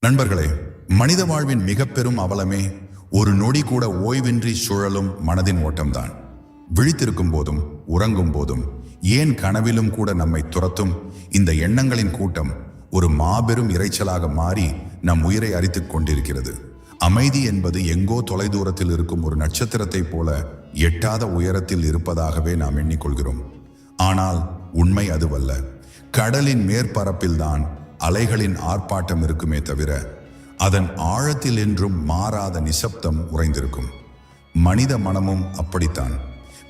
நண்பர்களே மனித வாழ்வின் மிக பெரும் அவலமே ஒரு நொடி கூட ஓய்வின்றி சுழலும் மனதின் ஓட்டம்தான். விழித்திருக்கும் போதும் உறங்கும் போதும் ஏன் கனவிலும் கூட நம்மை துரத்தும்? இந்த எண்ணங்களின் கூட்டம் ஒரு மாபெரும் இரைச்சலாக மாறி நம் உயிரை அரித்துக் கொண்டிருக்கிறது. அமைதி என்பது எங்கோ தொலைதூரத்தில் இருக்கும் ஒரு நட்சத்திரத்தைப் போல எட்டாத உயரத்தில் இருப்பதாகவே நாம் எண்ணிக்கொள்கிறோம். ஆனால் உண்மை அதுவல்ல. கடலின் மேற்பரப்பில்தான் அலைகளின் ஆர்ப்பாட்டம் இருக்குமே தவிர அதன் ஆழத்தில் என்றும் மாறாத நிசப்தம் உறைந்திருக்கும். மனித மனமும் அப்படித்தான்.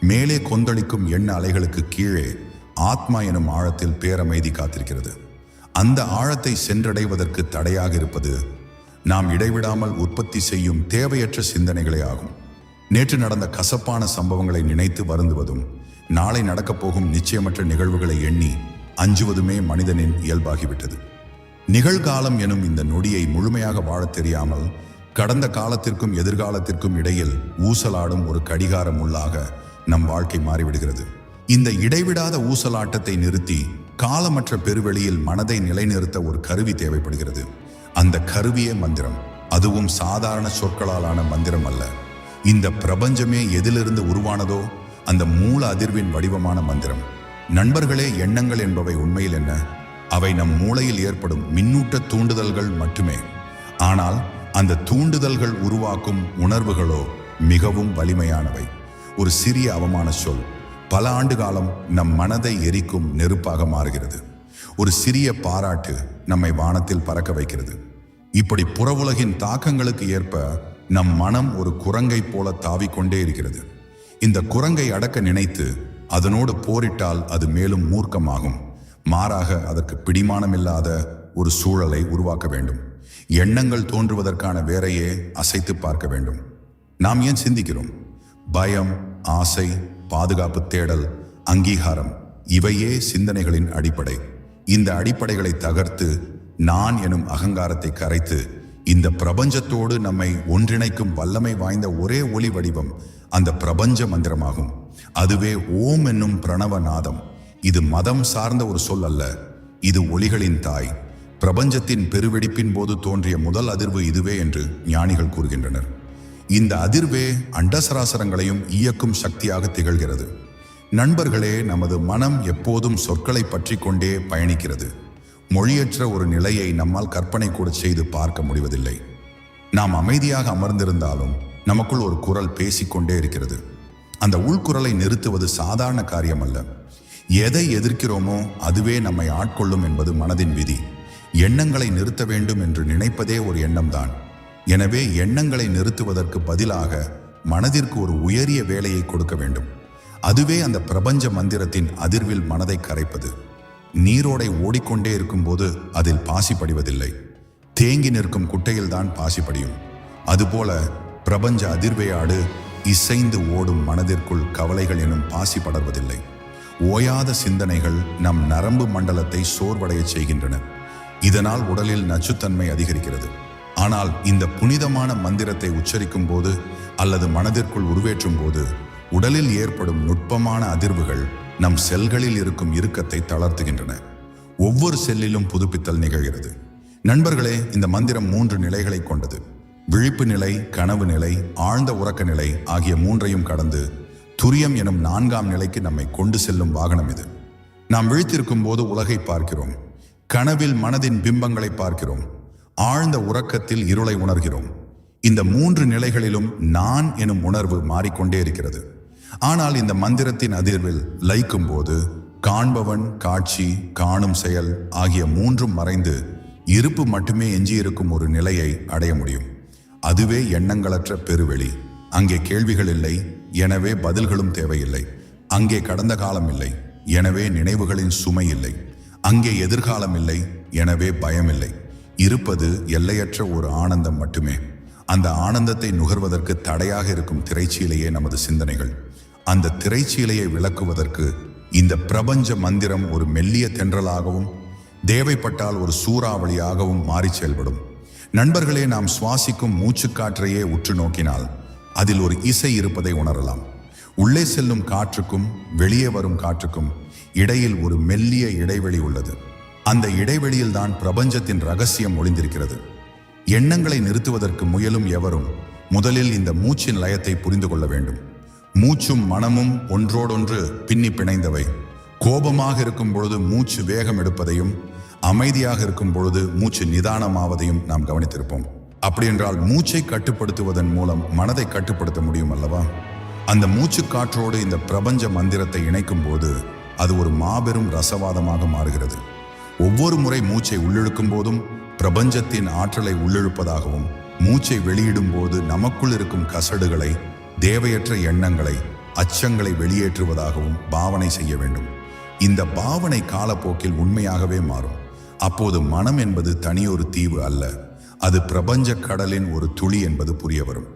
மேலே கொந்தளிக்கும் எண்ண அலைகளுக்கு கீழே ஆத்மா எனும் ஆழத்தில் பேரமைதி காத்திருக்கிறது. அந்த ஆழத்தை சென்றடைவதற்கு தடையாக இருப்பது நாம் இடைவிடாமல் உற்பத்தி செய்யும் தேவையற்ற சிந்தனைகளே ஆகும். நேற்று நடந்த கசப்பான சம்பவங்களை நினைத்து வருந்துவதும் நாளை நடக்கப் போகும் நிச்சயமற்ற நிகழ்வுகளை எண்ணி அஞ்சுவதுமே மனிதனின் இயல்பாகிவிட்டது. நிகழ்காலம் எனும் இந்த நொடியை முழுமையாக வாழத் தெரியாமல் கடந்த காலத்திற்கும் எதிர்காலத்திற்கும் இடையில் ஊசலாடும் ஒரு கடிகாரம் உள்ளாக நம் வாழ்க்கை மாறிவிடுகிறது. இந்த இடைவிடாத ஊசலாட்டத்தை நிறுத்தி காலமற்ற பெருவெளியில் மனதை நிலைநிறுத்த ஒரு கருவி தேவைப்படுகிறது. அந்த கருவியே மந்திரம். அதுவும் சாதாரண சொற்களாலான மந்திரம் அல்ல. இந்த பிரபஞ்சமே எதிலிருந்து உருவானதோ அந்த மூல அதிர்வின் வடிவமான மந்திரம். நண்பர்களே எண்ணங்கள் என்பவை உண்மையில் என்ன? அவை நம் மூளையில் ஏற்படும் மின்னூட்ட தூண்டுதல்கள் மட்டுமே. ஆனால் அந்த தூண்டுதல்கள் உருவாக்கும் உணர்வுகளோ மிகவும் வலிமையானவை. ஒரு சிறிய அவமான சொல். பல ஆண்டு காலம் நம் மனதை எரிக்கும் நெருப்பாக மாறுகிறது. ஒரு சிறிய பாராட்டு நம்மை வானத்தில் பறக்க வைக்கிறது. இப்படி புறவுலகின் தாக்கங்களுக்கு ஏற்ப நம் மனம் ஒரு குரங்கை போல தாவிக்கொண்டே இருக்கிறது. இந்த குரங்கை அடக்க நினைத்து அதனோடு போரிட்டால் அது மேலும் மூர்க்கமாகும். மாறாக அதற்கு பிடிமானமில்லாத ஒரு சூழலை உருவாக்க வேண்டும். எண்ணங்கள் தோன்றுவதற்கான வேரையே அசைத்து பார்க்க வேண்டும். நாம் ஏன் சிந்திக்கிறோம்? பயம் ஆசை பாதுகாப்பு தேடல் அங்கீகாரம் இவையே சிந்தனைகளின் அடிப்படை. இந்த அடிப்படைகளை தகர்த்து நான் எனும் அகங்காரத்தை கரைத்து இந்த பிரபஞ்சத்தோடு நம்மை ஒன்றிணைக்கும் வல்லமை வாய்ந்த ஒரே ஒளி வடிவம் அந்த பிரபஞ்ச மந்திரமாகும். அதுவே ஓம் என்னும் பிரணவ நாதம் இது மதம் சார்ந்த ஒரு சொல் அல்ல. இது ஒளிகளின் தாய். பிரபஞ்சத்தின் பெருவெடிப்பின் போது தோன்றிய முதல் அதிர்வு இதுவே என்று ஞானிகள் கூறுகின்றனர். இந்த அதிர்வே அண்டசராசரங்களையும் இயக்கும் சக்தியாக திகழ்கிறது. நண்பர்களே நமது மனம் எப்போதும் சொற்களை பற்றி கொண்டே பயணிக்கிறது. மொழியற்ற ஒரு நிலையை நம்மால் கற்பனை கூட செய்து பார்க்க முடிவதில்லை. நாம் அமைதியாக அமர்ந்திருந்தாலும் நமக்குள் ஒரு குரல் பேசிக்கொண்டே இருக்கிறது. அந்த உள்குரலை நிறுத்துவது சாதாரண காரியம் அல்ல எதை எதிர்க்கிறோமோ அதுவே நம்மை ஆட்கொள்ளும் என்பது மனதின் விதி. எண்ணங்களை நிறுத்த வேண்டும் என்று நினைப்பதே ஒரு எண்ணம்தான். எனவே எண்ணங்களை நிறுத்துவதற்கு பதிலாக மனதிற்கு ஒரு உயரிய வேலையை கொடுக்க வேண்டும். அதுவே அந்த பிரபஞ்ச மந்திரத்தின் அதிர்வில் மனதை கரைப்பது. நீரோடை ஓடிக்கொண்டே இருக்கும்போது அதில் பாசி படிவதில்லை தேங்கி நிற்கும் குட்டையில்தான் பாசி படியும் அதுபோல பிரபஞ்ச அதிர்வையாடு இசைந்து ஓடும் மனதிற்குள் கவலைகள் எனும் பாசி படர்வதில்லை. ஓயாத சிந்தனைகள் நம் நரம்பு மண்டலத்தை சோர்வடைய செய்கின்றன. இதனால் உடலில் நச்சுத்தன்மை அதிகரிக்கிறது. ஆனால் இந்த புனிதமான மந்திரத்தை உச்சரிக்கும் போது அல்லது மனதிற்குள் உருவேற்றும் போது உடலில் ஏற்படும் நுட்பமான அதிர்வுகள் நம் செல்களில் இருக்கும் இறுக்கத்தை தளர்த்துகின்றன. ஒவ்வொரு செல்லிலும் புதுப்பித்தல் நிகழ்கிறது. நண்பர்களே இந்த மந்திரம் மூன்று நிலைகளை கொண்டது. விழிப்பு நிலை கனவு நிலை ஆழ்ந்த உறக்க நிலை ஆகிய மூன்றையும் கடந்து துரியம் எனும் நான்காம் நிலைக்கு நம்மை கொண்டு செல்லும் வாகனம் இது. நாம் விழித்திருக்கும் போது உலகை பார்க்கிறோம். கனவில் மனதின் பிம்பங்களை பார்க்கிறோம். ஆழ்ந்த உறக்கத்தில் இருளை உணர்கிறோம். இந்த மூன்று நிலைகளிலும் நான் எனும் உணர்வு மாறிக்கொண்டே இருக்கிறது. ஆனால் இந்த மந்திரத்தின் அதிர்வில் லயிக்கும் போது காண்பவன் காட்சி காணும் செயல் ஆகிய மூன்றும் மறைந்து இருப்பு மட்டுமே எஞ்சியிருக்கும் ஒரு நிலையை அடைய முடியும். அதுவே எண்ணங்களற்ற பெருவெளி. அங்கே கேள்விகள் இல்லை எனவே பதில்களும் தேவையில்லை. அங்கே கடந்த காலம் இல்லை எனவே நினைவுகளின் சுமை இல்லை. அங்கே எதிர்காலம் இல்லை எனவே பயம் இல்லை. இருப்பது எல்லையற்ற ஒரு ஆனந்தம் மட்டுமே. அந்த ஆனந்தத்தை நுகர்வதற்கு தடையாக இருக்கும் திரைச்சீலையே நமது சிந்தனைகள். அந்த திரைச்சீலையை விளக்குவதற்கு இந்த பிரபஞ்ச மந்திரம் ஒரு மெல்லிய தென்றலாகவும் தேவைப்பட்டால் ஒரு சூறாவளியாகவும் மாறி செயல்படும். நண்பர்களே நாம் சுவாசிக்கும் மூச்சுக்காற்றையே உற்று நோக்கினால் அதில் ஒரு இசை இருப்பதை உணரலாம். உள்ளே செல்லும் காற்றுக்கும் வெளியே வரும் காற்றுக்கும் இடையில் ஒரு மெல்லிய இடைவெளி உள்ளது. அந்த இடைவெளியில் தான் பிரபஞ்சத்தின் ரகசியம் ஒளிந்திருக்கிறது. எண்ணங்களை நிறுத்துவதற்கு முயலும் எவரும் முதலில் இந்த மூச்சின் லயத்தை புரிந்து கொள்ள வேண்டும். மூச்சும் மனமும் ஒன்றோடொன்று பின்னி பிணைந்தவை. கோபமாக இருக்கும் பொழுது மூச்சு வேகம் எடுப்பதையும் அமைதியாக இருக்கும் பொழுது மூச்சு நிதானமாவதையும் நாம் கவனித்திருப்போம். அப்படி என்றால் மூச்சை கட்டுப்படுத்துவதன் மூலம் மனதை கட்டுப்படுத்த முடியும் அல்லவா? அந்த மூச்சு காற்றோடு இந்த பிரபஞ்ச மந்திரத்தை இணைக்கும் போது அது ஒரு மாபெரும் ரசவாதமாக மாறுகிறது. ஒவ்வொரு முறை மூச்சை உள்ளிழுக்கும் போதும் பிரபஞ்சத்தின் ஆற்றலை உள்ளிழுப்பதாகவும் மூச்சை வெளியிடும் போது நமக்குள் இருக்கும் கசடுகளை தேவையற்ற எண்ணங்களை அச்சங்களை வெளியேற்றுவதாகவும் பாவனை செய்ய வேண்டும். இந்த பாவனை காலப்போக்கில் உண்மையாகவே மாறும். அப்போது மனம் என்பது தனியொரு தீவு அல்ல. அது பிரபஞ்ச கடலின் ஒரு துளி என்பது புரிய வரும்.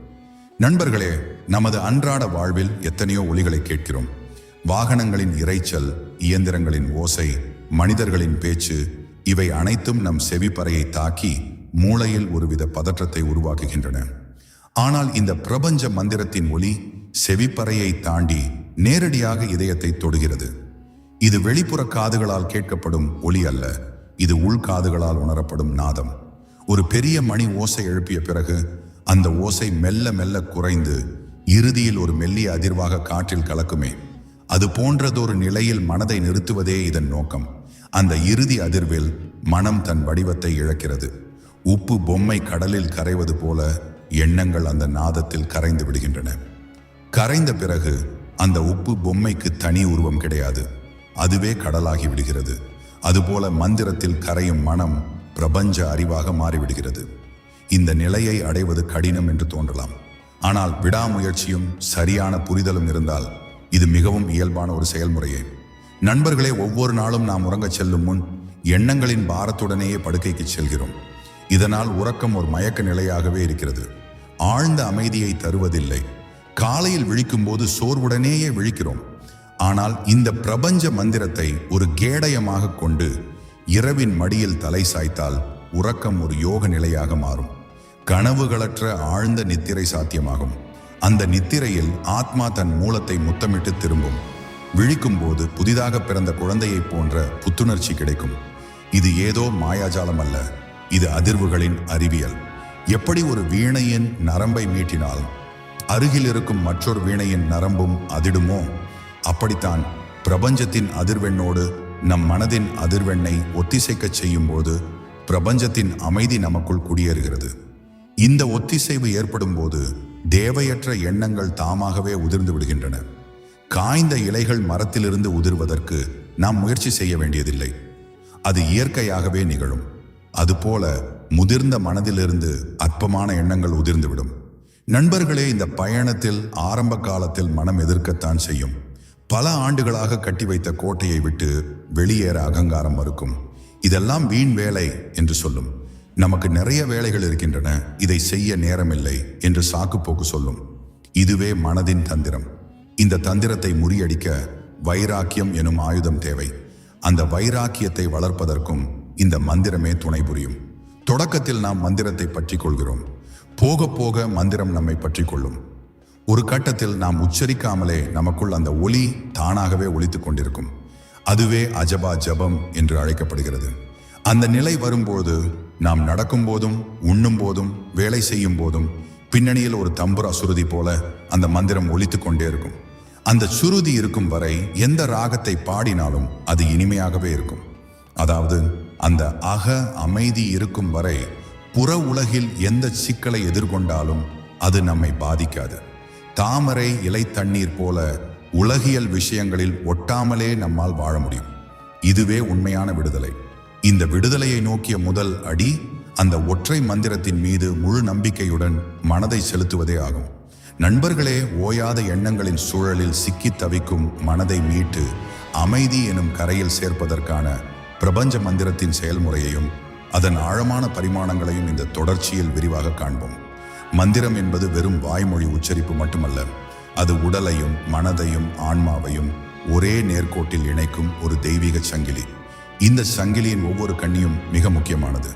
நண்பர்களே நமது அன்றாட வாழ்வில் எத்தனையோ ஒலிகளை கேட்கிறோம். வாகனங்களின் இரைச்சல் இயந்திரங்களின் ஓசை மனிதர்களின் பேச்சு இவை அனைத்தும் நம் செவிப்பறையை தாக்கி மூளையில் ஒருவித பதற்றத்தை உருவாக்குகின்றன. ஆனால் இந்த பிரபஞ்ச மந்திரத்தின் ஒலி செவிப்பறையை தாண்டி நேரடியாக இதயத்தை தொடுகிறது. இது வெளிப்புற காதுகளால் கேட்கப்படும் ஒலி அல்ல இது உள்காதுகளால் உணரப்படும் நாதம். ஒரு பெரிய மணி ஓசை எழுப்பிய பிறகு அந்த ஓசை மெல்ல மெல்ல குறைந்து இறுதியில் ஒரு மெல்லிய அதிர்வாக காற்றில் கலக்குமே. அது போன்றதொரு நிலையில் மனதை நிறுத்துவதே இதன் நோக்கம். அந்த இறுதி அதிர்வில் மனம் தன் வடிவத்தை இழக்கிறது. உப்பு பொம்மை கடலில் கரைவது போல எண்ணங்கள் அந்த நாதத்தில் கரைந்து விடுகின்றன. கரைந்த பிறகு அந்த உப்பு பொம்மைக்கு தனி உருவம் கிடையாது. அதுவே கடலாகி விடுகிறது. அதுபோல மந்திரத்தில் கரையும் மனம் பிரபஞ்ச அறிவாக மாறிவிடுகிறது. இந்த நிலையை அடைவது கடினம் என்று தோன்றலாம். ஆனால் விடாமுயற்சியும் சரியான புரிதலும் இருந்தால் இது மிகவும் இயல்பான ஒரு செயல்முறையே. நண்பர்களே ஒவ்வொரு நாளும் நாம் உறங்கச் செல்லும் முன் எண்ணங்களின் பாரத்துடனேயே படுக்கைக்கு செல்கிறோம். இதனால் உறக்கம் ஒரு மயக்க நிலையாகவே இருக்கிறது. ஆழ்ந்த அமைதியை தருவதில்லை. காலையில் விழிக்கும் போது சோர்வுடனேயே விழிக்கிறோம். ஆனால் இந்த பிரபஞ்ச மந்திரத்தை ஒரு கேடயமாக கொண்டு இரவின் மடியில் தலை சாய்த்தால் உறக்கம் ஒரு யோக நிலையாக மாறும். கனவுகளற்ற ஆழ்ந்த நித்திரை சாத்தியமாகும். அந்த நித்திரையில் ஆத்மா தன் மூலத்தை முத்தமிட்டு திரும்பும். விழிக்கும் போது புதிதாக பிறந்த குழந்தையைப் போன்ற புத்துணர்ச்சி கிடைக்கும். இது ஏதோ மாயாஜாலம் அல்ல. இது அதிர்வுகளின் அறிவியல். எப்படி ஒரு வீணையின் நரம்பை மீட்டினால் அருகில் இருக்கும் மற்றொரு வீணையின் நரம்பும் அதிடுமோ? அப்படித்தான் பிரபஞ்சத்தின் அதிர்வெண்ணோடு நம் மனதின் அதிர்வெண்ணை ஒத்திசைக்கச் செய்யும்போது பிரபஞ்சத்தின் அமைதி நமக்குள் குடியேறுகிறது. இந்த ஒத்திசைவு ஏற்படும் போது தேவையற்ற எண்ணங்கள் தாமாகவே உதிர்ந்து விடுகின்றன. காய்ந்த இலைகள் மரத்திலிருந்து உதிர்வதற்கு நாம் முயற்சி செய்ய வேண்டியதில்லை. அது இயற்கையாகவே நிகழும். அதுபோல முதிர்ந்த மனதிலிருந்து அற்பமான எண்ணங்கள் உதிர்ந்துவிடும் நண்பர்களே இந்த பயணத்தில் ஆரம்ப காலத்தில் மனம் எதிர்க்கத்தான் செய்யும். பல ஆண்டுகளாக கட்டி வைத்த கோட்டையை விட்டு வெளியேற அகங்காரம் மறுக்கும். இதெல்லாம் வீண் வேலை என்று சொல்லும். நமக்கு நிறைய வேலைகள் இருக்கின்றன. இதை செய்ய நேரமில்லை என்று சாக்குப்போக்கு சொல்லும். இதுவே மனதின் தந்திரம். இந்த தந்திரத்தை முறியடிக்க வைராக்கியம் எனும் ஆயுதம் தேவை. அந்த வைராக்கியத்தை வளர்ப்பதற்கும் இந்த மந்திரமே துணை புரியும். தொடக்கத்தில் நாம் மந்திரத்தை பற்றி கொள்கிறோம். போக போக மந்திரம் நம்மை பற்றி கொள்ளும். ஒரு கட்டத்தில் நாம் உச்சரிக்காமலே நமக்குள் அந்த ஒலி தானாகவே ஒலித்துக் கொண்டிருக்கும். அதுவே அஜபா ஜபம் என்று அழைக்கப்படுகிறது. அந்த நிலை வரும்போது நாம் நடக்கும் போதும் உண்ணும் போதும் வேலை செய்யும் போதும் பின்னணியில் ஒரு தம்புரா சுருதி போல அந்த மந்திரம் ஒழித்து கொண்டே இருக்கும். அந்த சுருதி இருக்கும் வரை எந்த ராகத்தை பாடினாலும் அது இனிமையாகவே இருக்கும். அதாவது அந்த அக அமைதி இருக்கும் வரை புற உலகில் எந்த சிக்கலை எதிர்கொண்டாலும் அது நம்மை பாதிக்காது. தாமரை இலை தண்ணீர் போல உலகியல் விஷயங்களில் ஒட்டாமலே நம்மால் வாழ முடியும். இதுவே உண்மையான விடுதலை. இந்த விடுதலையை நோக்கிய முதல் அடி அந்த ஒற்றை மந்திரத்தின் மீது முழு நம்பிக்கையுடன் மனதை செலுத்துவதே ஆகும். நண்பர்களே ஓயாத எண்ணங்களின் சூழலில் சிக்கித் தவிக்கும் மனதை மீட்டு அமைதி எனும் கரையில் சேர்ப்பதற்கான பிரபஞ்ச மந்திரத்தின் செயல்முறையையும் அதன் ஆழமான பரிமாணங்களையும் இந்த தொடர்ச்சியில் விரிவாக காண்போம். மந்திரம் என்பது வெறும் வாய்மொழி உச்சரிப்பு மட்டுமல்ல. அது உடலையும் மனதையும் ஆன்மாவையும் ஒரே நேர்கோட்டில் இணைக்கும் ஒரு தெய்வீக சங்கிலி. இந்த சங்கிலியின் ஒவ்வொரு கண்ணியும் மிக முக்கியமானது.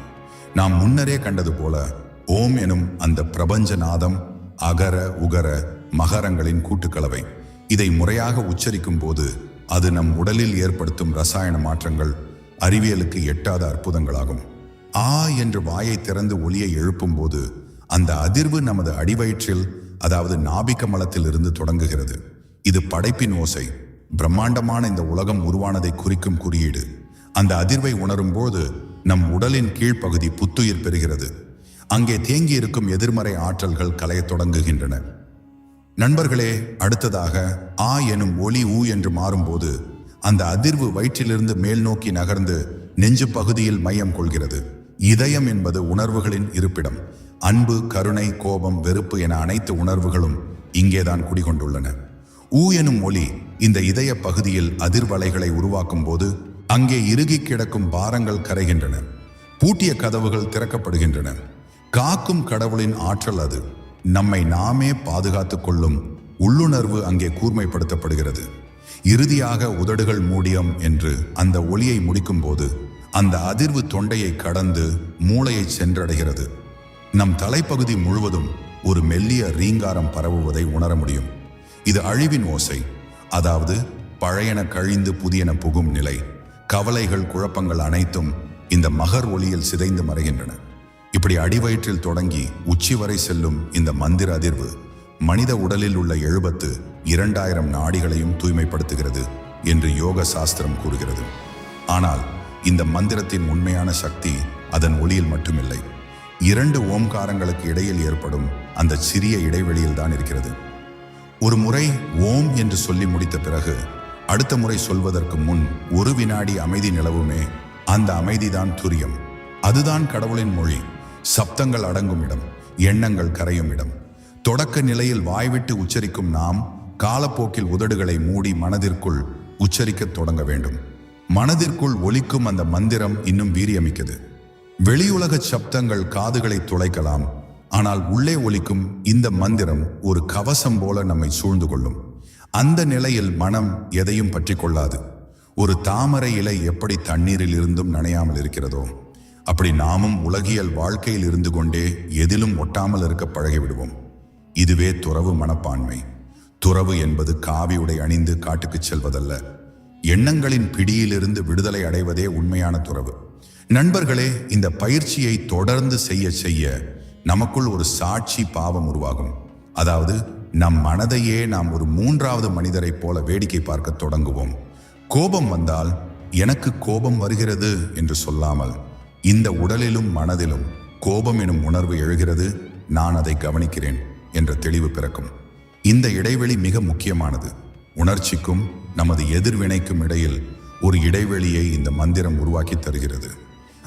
நாம் முன்னரே கண்டது போல ஓம் எனும் அந்த பிரபஞ்ச நாதம் அகர உகர மகரங்களின் கூட்டுக்கலவை. இதை முறையாக உச்சரிக்கும் போது அது நம் உடலில் ஏற்படுத்தும் ரசாயன மாற்றங்கள் அறிவியலுக்கு எட்டாத அற்புதங்களாகும். ஆ என்று வாயை திறந்து ஒளியை எழுப்பும் போது அந்த அதிர்வு நமது அடிவயிற்றில் அதாவது நாபிக்க மலத்தில் இருந்து தொடங்குகிறது. இது படைப்பின் ஓசை. பிரம்மாண்டமான இந்த உலகம் உருவானதை குறிக்கும் குறியீடு. அந்த அதிர்வை உணரும்போது நம் உடலின் கீழ்ப்பகுதி புத்துயிர் பெறுகிறது. அங்கே தேங்கி இருக்கும் எதிர்மறை ஆற்றல்கள் கலையத் தொடங்குகின்றன. நண்பர்களே அடுத்ததாக ஆ எனும் ஒளி ஊ என்று மாறும்போது அந்த அதிர்வு வயிற்றிலிருந்து மேல் நோக்கி நகர்ந்து நெஞ்சு பகுதியில் மையம் கொள்கிறது. இதயம் என்பது உணர்வுகளின் இருப்பிடம். அன்பு கருணை கோபம் வெறுப்பு என அனைத்து உணர்வுகளும் இங்கேதான் குடிகொண்டுள்ளன. ஊ எனும் ஒளி இந்த இதய பகுதியில் அதிர்வலைகளை உருவாக்கும் போது அங்கே இறுகி கிடக்கும் பாரங்கள் கரைகின்றன. பூட்டிய கதவுகள் திறக்கப்படுகின்றன. காக்கும் கடவுளின் ஆற்றல் அது. நம்மை நாமே பாதுகாத்துக் கொள்ளும் உள்ளுணர்வு அங்கே கூர்மைப்படுத்தப்படுகிறது. இறுதியாக உதடுகள் மூடியம் என்று அந்த ஒளியை முடிக்கும்போது அந்த அதிர்வு தொண்டையை கடந்து மூளையை சென்றடைகிறது. நம் தலைப்பகுதி முழுவதும் ஒரு மெல்லிய ரீங்காரம் பரவுவதை உணர முடியும். இது அழிவின் ஓசை அதாவது பழையன கழிந்து புதியன புகும் நிலை. கவலைகள் குழப்பங்கள் அனைத்தும் இந்த மகர் ஒளியில் சிதைந்து மறைகின்றன. இப்படி அடிவயிற்றில் தொடங்கி உச்சி வரை செல்லும் இந்த மந்திர அதிர்வு மனித உடலில் உள்ள எழுபத்து இரண்டாயிரம் நாடிகளையும் தூய்மைப்படுத்துகிறது என்று யோக சாஸ்திரம் கூறுகிறது. ஆனால் இந்த மந்திரத்தின் உண்மையான சக்தி அதன் ஒளியில் மட்டுமில்லை. இரண்டு ஓம்காரங்களுக்கு இடையில் ஏற்படும் அந்த சிறிய இடைவெளியில் தான் இருக்கிறது. ஒரு முறை ஓம் என்று சொல்லி முடித்த பிறகு அடுத்த முறை சொல்வதற்கு முன் ஒரு வினாடி அமைதி நிலவுமே அந்த அமைதிதான் துரியம். அதுதான் கடவுளின் மொழி. சப்தங்கள் அடங்கும் இடம் எண்ணங்கள் கரையும் இடம். தொடக்க நிலையில் வாய்விட்டு உச்சரிக்கும் நாம் காலப்போக்கில் உதடுகளை மூடி மனதிற்குள் உச்சரிக்கத் தொடங்க வேண்டும். மனதிற்குள் ஒலிக்கும் அந்த மந்திரம் இன்னும் வீரியமிக்கது. வெளியுலக சப்தங்கள் காதுகளை துளைக்கலாம். ஆனால் உள்ளே ஒலிக்கும் இந்த மந்திரம் ஒரு கவசம் போல நம்மை சூழ்ந்து கொள்ளும். அந்த நிலையில் மனம் எதையும் பற்றி கொள்ளாது. ஒரு தாமரை இலை எப்படி தண்ணீரில் இருந்தும் நனையாமல் இருக்கிறதோ அப்படி நாமும் உலகியல் வாழ்க்கையில் இருந்து கொண்டே எதிலும் ஒட்டாமல் இருக்க பழகிவிடுவோம். இதுவே துறவு மனப்பான்மை. துறவு என்பது காவி உடை அணிந்து காட்டுக்குச் செல்வதல்ல. எண்ணங்களின் பிடியிலிருந்து விடுதலை அடைவதே உண்மையான துறவு. நண்பர்களே இந்த பயிற்சியை தொடர்ந்து செய்ய செய்ய நமக்குள் ஒரு சாட்சி பாவம் உருவாகும். அதாவது நம் மனதையே நாம் ஒரு மூன்றாவது மனிதரைப் போல வேடிக்கை பார்க்க தொடங்குவோம். கோபம் வந்தால் எனக்கு கோபம் வருகிறது என்று சொல்லாமல் இந்த உடலிலும் மனதிலும் கோபம் எனும் உணர்வு எழுகிறது நான் அதை கவனிக்கிறேன் என்ற தெளிவு பிறக்கும். இந்த இடைவெளி மிக முக்கியமானது. உணர்ச்சிக்கும் நமது எதிர்வினைக்கும் இடையில் ஒரு இடைவெளியை இந்த மந்திரம் உருவாக்கி தருகிறது.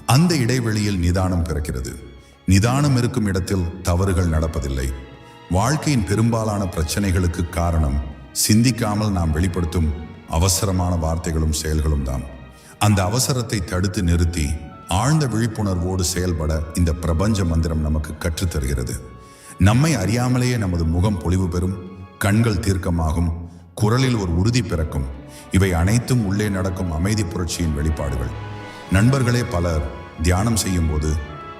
அந்த இடைவெளியில் நிதானம் பிறக்கிறது. நிதானம் இருக்கும் இடத்தில் தவறுகள் நடப்பதில்லை. வாழ்க்கையின் பெரும்பாலான பிரச்சனைகளுக்கு காரணம் சிந்திக்காமல் நாம் வெளிப்படுத்தும் அவசரமான வார்த்தைகளும் செயல்களும் தான். அந்த அவசரத்தை தடுத்து நிறுத்தி ஆழ்ந்த விழிப்புணர்வோடு செயல்பட இந்த பிரபஞ்ச மந்திரம் நமக்கு கற்றுத் தருகிறது. நம்மை அறியாமலேயே நமது முகம் பொலிவு பெறும் கண்கள் தீர்க்கமாகும் குரலில் ஒரு உறுதி பிறக்கும். இவை அனைத்தும் உள்ளே நடக்கும் அமைதி புரட்சியின் வெளிப்பாடுகள். நண்பர்களே பலர் தியானம் செய்யும்போது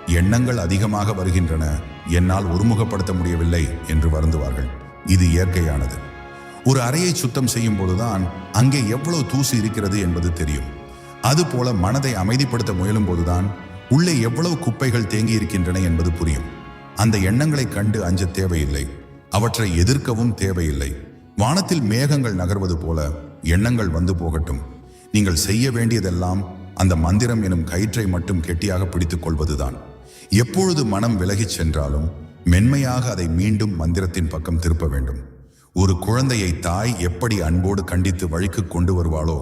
எண்ணங்கள் அதிகமாக வருகின்றன. என்னால் ஒருமுகப்படுத்த முடியவில்லை என்று வருந்துவார்கள். இது இயற்கையானது. ஒரு அறையை சுத்தம் செய்யும் போதுதான் அங்கே எவ்வளவு தூசு இருக்கிறது என்பது தெரியும். அதுபோல மனதை அமைதிப்படுத்த முயலும் போதுதான் உள்ளே எவ்வளவு குப்பைகள் தேங்கி இருக்கின்றன என்பது புரியும். அந்த எண்ணங்களை கண்டு அஞ்ச தேவையில்லை. அவற்றை எதிர்க்கவும் தேவையில்லை. வானத்தில் மேகங்கள் நகர்வது போல எண்ணங்கள் வந்து போகட்டும். நீங்கள் செய்ய வேண்டியதெல்லாம் அந்த மந்திரம் எனும் கயிற்றை மட்டும் கெட்டியாக பிடித்துக் கொள்வதுதான். எப்பொழுது மனம் விலகிச் சென்றாலும் மென்மையாக அதை மீண்டும் மந்திரத்தின் பக்கம் திருப்ப வேண்டும். ஒரு குழந்தையை தாய் எப்படி அன்போடு கண்டித்து வழிக்கு கொண்டு வருவாளோ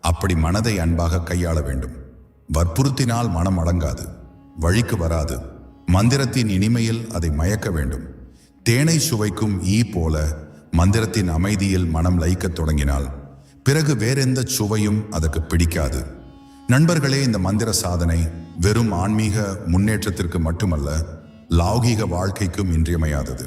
அப்படி மனதை அன்பாக கையாள வேண்டும். வற்புறுத்தினால் மனம் அடங்காது வழிக்கு வராது. மந்திரத்தின் இனிமையில் அதை மயக்க வேண்டும். தேனை சுவைக்கும் ஈ போல மந்திரத்தின் அமைதியில் மனம் லயிக்கத் தொடங்கினால் பிறகு வேறெந்த சுவையும் அதற்கு பிடிக்காது. நண்பர்களே இந்த மந்திர சாதனை வெறும் ஆன்மீக முன்னேற்றத்திற்கு மட்டுமல்ல லௌகீக வாழ்க்கைக்கும் இன்றியமையாதது.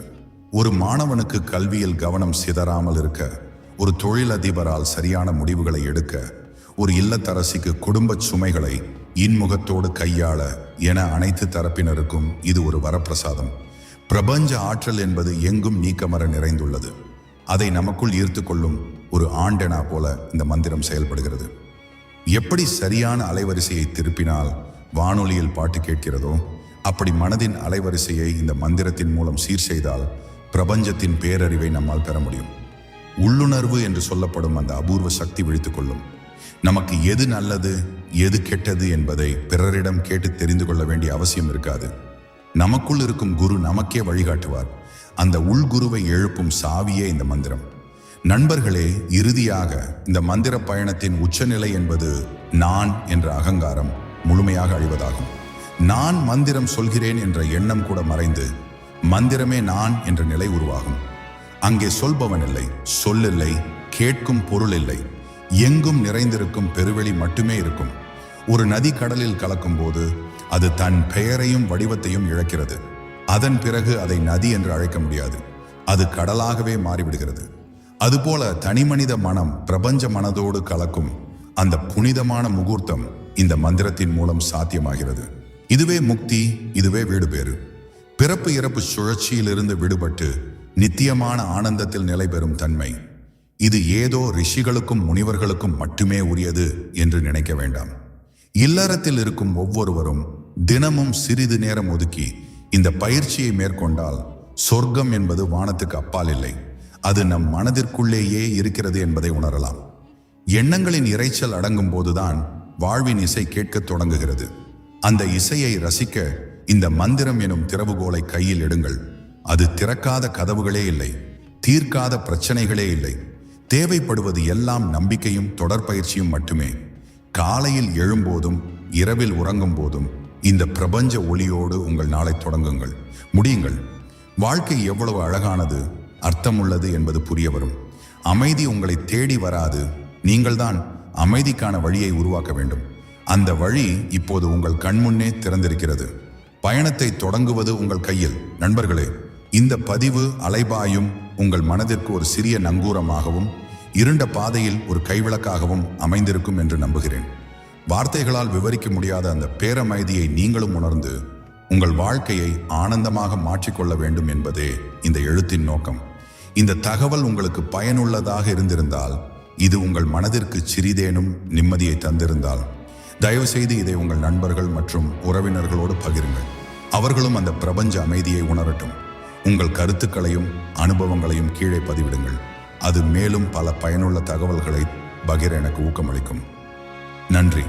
ஒரு மாணவனுக்கு கல்வியில் கவனம் சிதறாமல் இருக்க ஒரு தொழிலதிபரால் சரியான முடிவுகளை எடுக்க ஒரு இல்லத்தரசிக்கு குடும்பச் சுமைகளை இன்முகத்தோடு கையாள என அனைத்து தரப்பினருக்கும் இது ஒரு வரப்பிரசாதம். பிரபஞ்ச ஆற்றல் என்பது எங்கும் நீக்கமர நிறைந்துள்ளது. அதை நமக்குள் ஈர்த்து கொள்ளும் ஒரு ஆண்டெனா போல இந்த மந்திரம் செயல்படுகிறது. எப்படி சரியான அலைவரிசையை திருப்பினால் வானொலியில் பாட்டு கேட்கிறதோ அப்படி மனதின் அலைவரிசையை இந்த மந்திரத்தின் மூலம் சீர் செய்தால் பிரபஞ்சத்தின் பேரறிவை நம்மால் பெற முடியும். உள்ளுணர்வு என்று சொல்லப்படும் அந்த அபூர்வ சக்தி விழித்துக்கொள்ளும் நமக்கு எது நல்லது எது கெட்டது என்பதை பிறரிடம் கேட்டு தெரிந்து கொள்ள வேண்டிய அவசியம் இருக்காது. நமக்குள் இருக்கும் குரு நமக்கே வழிகாட்டுவார். அந்த உள்குருவை எழுப்பும் சாவியே இந்த மந்திரம். நண்பர்களே இறுதியாக இந்த மந்திர பயணத்தின் உச்சநிலை என்பது நான் என்ற அகங்காரம் முழுமையாக அழிவதாகும். நான் மந்திரம் சொல்கிறேன் என்ற எண்ணம் கூட மறைந்து மந்திரமே நான் என்ற நிலை உருவாகும். அங்கே சொல்பவன் இல்லை சொல்லில்லை கேட்கும் பொருள் இல்லை. எங்கும் நிறைந்திருக்கும் பெருவெளி மட்டுமே இருக்கும். ஒரு நதி கடலில் கலக்கும்போது அது தன் பெயரையும் வடிவத்தையும் இழக்கிறது. அதன் பிறகு அதை நதி என்று அழைக்க முடியாது. அது கடலாகவே மாறிவிடுகிறது. அதுபோல தனிமனித மனம் பிரபஞ்ச மனதோடு கலக்கும் அந்த புனிதமான முகூர்த்தம் இந்த மந்திரத்தின் மூலம் சாத்தியமாகிறது. இதுவே முக்தி இதுவே வீடு பேறு பிறப்பு இறப்பு சுழற்சியிலிருந்து விடுபட்டு நித்தியமான ஆனந்தத்தில் நிலை பெறும் தன்மை. இது ஏதோ ரிஷிகளுக்கும் முனிவர்களுக்கும் மட்டுமே உரியது என்று நினைக்க வேண்டாம். இல்லறத்தில் இருக்கும் ஒவ்வொருவரும் தினமும் சிறிது நேரம் ஒதுக்கி இந்த பயிற்சியை மேற்கொண்டால் சொர்க்கம் என்பது வானத்துக்கு அப்பால் இல்லை. அது நம் மனதிற்குள்ளேயே இருக்கிறது என்பதை உணரலாம். எண்ணங்களின் இரைச்சல் அடங்கும் போதுதான் வாழ்வின் இசை கேட்கத் தொடங்குகிறது. அந்த இசையை ரசிக்க இந்த மந்திரம் எனும் திறவுகோலை கையில் எடுங்கள். அது திறக்காத கதவுகளே இல்லை தீர்க்காத பிரச்சனைகளே இல்லை. தேவைப்படுவது எல்லாம் நம்பிக்கையும் தொடர்பயிற்சியும் மட்டுமே. காலையில் எழும்போதும் இரவில் உறங்கும் போதும் இந்த பிரபஞ்ச ஒளியோடு உங்கள் நாளை தொடங்குங்கள். முடியுங்கள். வாழ்க்கை எவ்வளவு அழகானது அர்த்தமுள்ளது என்பது புரிய வரும். அமைதி உங்களை தேடி வராது. நீங்கள்தான் அமைதிக்கான வழியை உருவாக்க வேண்டும். அந்த வழி இப்போது உங்கள் கண்முன்னே திறந்திருக்கிறது. பயணத்தை தொடங்குவது உங்கள் கையில். நண்பர்களே இந்த பதிவு அலைபாயும் உங்கள் மனதிற்கு ஒரு சிறிய நங்கூரமாகவும் இருண்ட பாதையில் ஒரு கைவிளக்காகவும் அமைந்திருக்கும் என்று நம்புகிறேன். வார்த்தைகளால் விவரிக்க முடியாத அந்த பேரமைதியை நீங்களும் உணர்ந்து உங்கள் வாழ்க்கையை ஆனந்தமாக மாற்றிக்கொள்ள வேண்டும் என்பதே இந்த எழுத்தின் நோக்கம். இந்த தகவல் உங்களுக்கு பயனுள்ளதாக இருந்திருந்தால் இது உங்கள் மனதிற்கு சிறிதேனும் நிம்மதியை தந்திருந்தால் தயவு செய்து இதை உங்கள் நண்பர்கள் மற்றும் உறவினர்களோடு பகிருங்கள். அவர்களும் அந்த பிரபஞ்ச அமைதியை உணரட்டும். உங்கள் கருத்துக்களையும் அனுபவங்களையும் கீழே பதிவிடுங்கள். அது மேலும் பல பயனுள்ள தகவல்களை பகிர எனக்கு ஊக்கமளிக்கும். நன்றி.